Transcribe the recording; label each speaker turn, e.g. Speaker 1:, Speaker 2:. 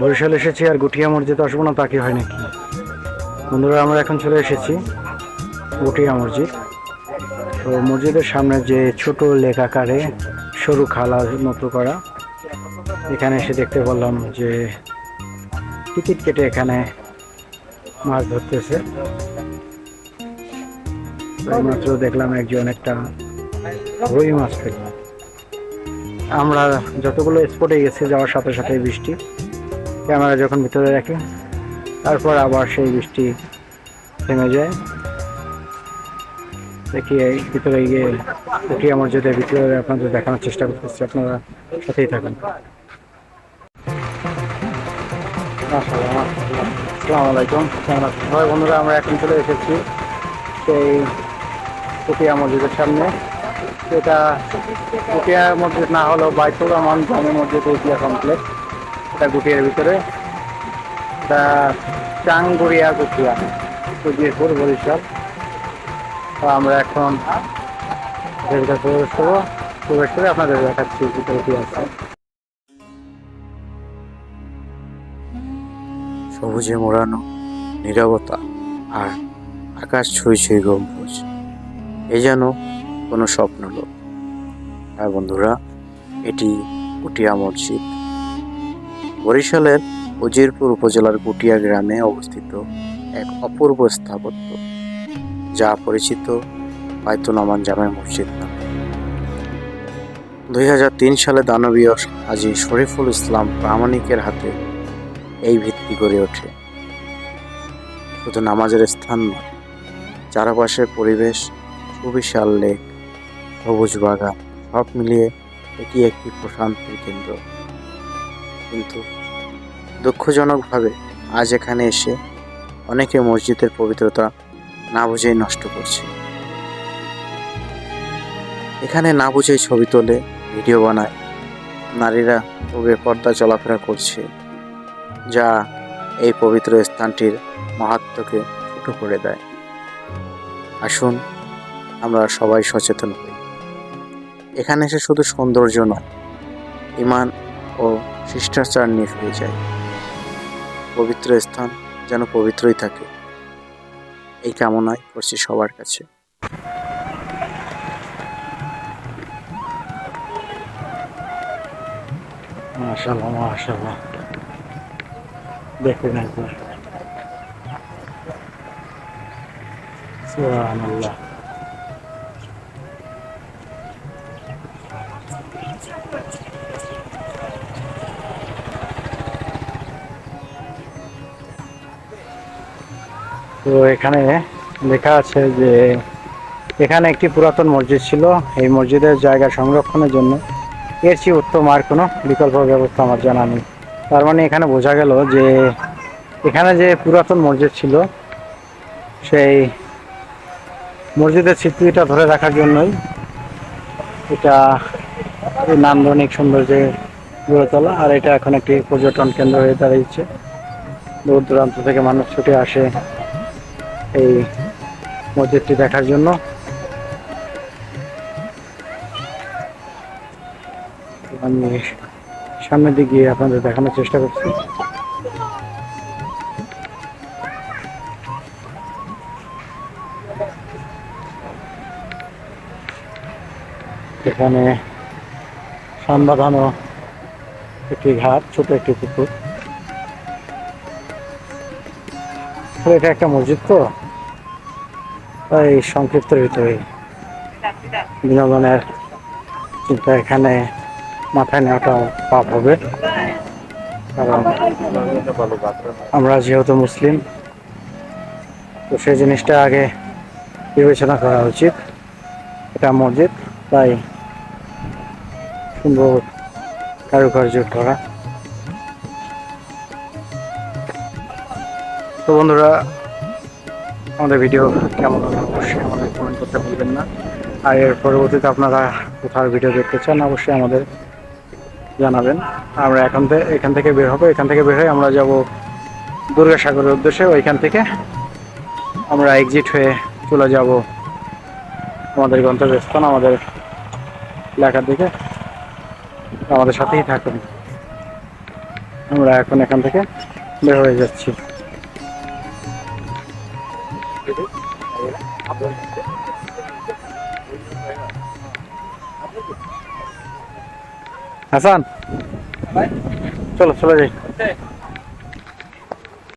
Speaker 1: বরিশাল এসেছি আর গুটিয়া মসজিদ আসব না, তা কি হয় নাকি? বন্ধুরা, আমরা এখন চলে এসেছি গুটিয়া মসজিদ। তো মসজিদের সামনে যে ছোট লেক আকারে সরু খালার মতো করা, এখানে এসে দেখতে পারলাম যে টিকিট কেটে এখানে মাছ ধরতেছে। মাত্র দেখলাম একজন একটা রুই মাছ পেলাম আমরা যতগুলো স্পটে গেছি, যাওয়ার সাথে সাথে বৃষ্টি। ক্যামেরা যখন ভিতরে রাখি, তারপর আবার সেই বৃষ্টি থেমে যায়। দেখি ভিতরে গিয়ে উঠি আমার যদি ভিতরে আপনাদের দেখানোর চেষ্টা করতেছি, আপনারা সাথেই থাকুন। আলাইকুম। বন্ধুরা, আমরা এখন চলে এসেছি সেই পুটিয়া মসজিদের সামনে। এটা পুটিয়া মসজিদ না হলেও বাইতুল রহমান জামে মসজিদ ইতিহা কমপ্লেক্স এটা গুটিয়ার ভিতরে। এটা চাংগুড়িয়া গুটিয়া কুজিরপুর বরিশাল। তো আমরা এখন প্রবেশ করব। প্রবেশ করে আপনাদের দেখাচ্ছি ভিতরে কি আছে।
Speaker 2: সবুজে মোড়ানো, নীরবতা আর আকাশ ছুঁই ছুঁই গম্বুজ। এ যেন কোনো স্বপ্ন লোক হ্যাঁ বন্ধুরা, এটি কুটিয়া মসজিদ। বরিশালের উজিরপুর উপজেলার কুটিয়া গ্রামে অবস্থিত এক অপূর্ব স্থাপত্য, যা পরিচিত বাইতুল আমান জামে মসজিদ নামে। দুই হাজার তিন সালে দানবীয় হাজি শরীফুল ইসলাম প্রামাণিকের হাতে এই ভিত্তি গড়ে ওঠে। শুধু নামাজের স্থান নয়, চারপাশের পরিবেশ, সুবিশাল লেক, সবুজ বাগান, সব মিলিয়ে এটি একটি প্রশান্তির কেন্দ্র। কিন্তু দুঃখজনকভাবে আজ এখানে এসে অনেকে মসজিদের পবিত্রতা না বুঝেই নষ্ট করছে। এখানে না বুঝেই ছবি তোলে, ভিডিও বানায়। নারীরা পর্দা চলাফেরা করছে, যা এই পবিত্র স্থানটির মাহাত্ম্যকে ছোট করে দেয়। আসুন, আমরা সবাই সচেতন হই। এখানে এসে শুধু সৌন্দর্য নয় ইমান ও শিষ্টাচার নিয়ে ফিরে যায়। পবিত্র স্থান যেন পবিত্রই থাকে। এই কামনাই করছি সবার কাছে।
Speaker 1: দেখুন একবার। সুবহানাল্লাহ। তো এখানে লেখা আছে যে এখানে একটি পুরাতন মসজিদ ছিল। এই মসজিদের জায়গা সংরক্ষণের জন্য। এর চেয়ে উত্তম আর কোনো বিকল্প ব্যবস্থা আমার জানা নেই। তার মানে এখানে বোঝা গেল যে এখানে যে পুরাতন মসজিদ ছিল, সেই মসজিদের স্মৃতিটা ধরে রাখার জন্যই এটা নান্দনিক সৌন্দর্যে গড়ে তোলা আর এটা এখন একটি পর্যটন কেন্দ্র হয়ে দাঁড়িয়েছে। দূর দূরান্ত থেকে মানুষ ছুটে আসে। এই মসজিদটি দেখার জন্য। আমি সামনের দিকে আপনাদের দেখানোর চেষ্টা করছি। এখানে সানবাঁধানো একটি ঘাট, ছোট একটি পুকুর। এটা একটা মসজিদ তো? তাই সংক্ষিপ্তের ভিতরে বিনোদনের চিন্তা এখানে মাথায় নেওয়াটা পাপ হবে। কারণ আমরা যেহেতু মুসলিম, তো সেই জিনিসটা আগে বিবেচনা করা উচিত। এটা মসজিদ, তাই সুন্দর কারুকার্য করা। তো বন্ধুরা, আমাদের ভিডিও কেমন হলো? অবশ্যই আমাদের কমেন্ট করতে ভুলবেন না। আর এর পরবর্তীতে আপনারা কোথাও ভিডিও দেখতে চান, অবশ্যই আমাদের জানাবেন। আমরা এখন থেকে এখান থেকে বের হব। এখান থেকে বের হয়ে আমরা যাব দুর্গাসাগরের উদ্দেশ্যে। ওইখান থেকে আমরা এক্সিট হয়ে চলে যাব আমাদের গন্তব্যস্থান, আমাদের এলাকার দিকে। আমাদের সাথেই থাকুন। আমরা এখন এখান থেকে বের হয়ে যাচ্ছি। হাসান। চলো চলে যাই।